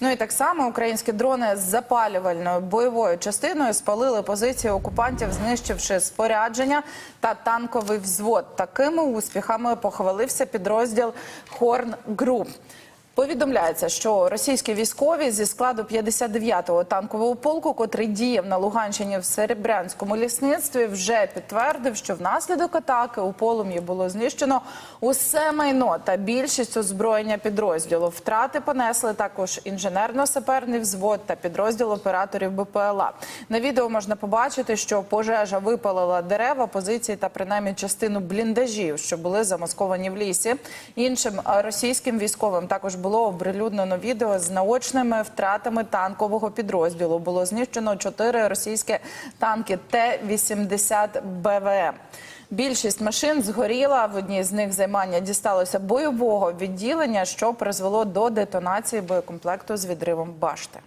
Ну і так само українські дрони з запалювальною бойовою частиною спалили позиції окупантів, знищивши спорядження та танковий взвод. Такими успіхами похвалився підрозділ Хорн Груп. Повідомляється, що російські військові зі складу 59-го танкового полку, котрий діяв на Луганщині в Серебрянському лісництві, вже підтвердив, що внаслідок атаки у полум'ї було знищено усе майно та більшість озброєння підрозділу. Втрати понесли також інженерно-саперний взвод та підрозділ операторів БПЛА. На відео можна побачити, що пожежа випалила дерева, позиції та принаймні частину бліндажів, що були замасковані в лісі. Іншим російським військовим також було оприлюднено відео з наочними втратами танкового підрозділу. Було знищено чотири російські танки Т-80 БВМ. Більшість машин згоріла. В одній з них займання дісталося бойового відділення, що призвело до детонації боєкомплекту з відривом башти.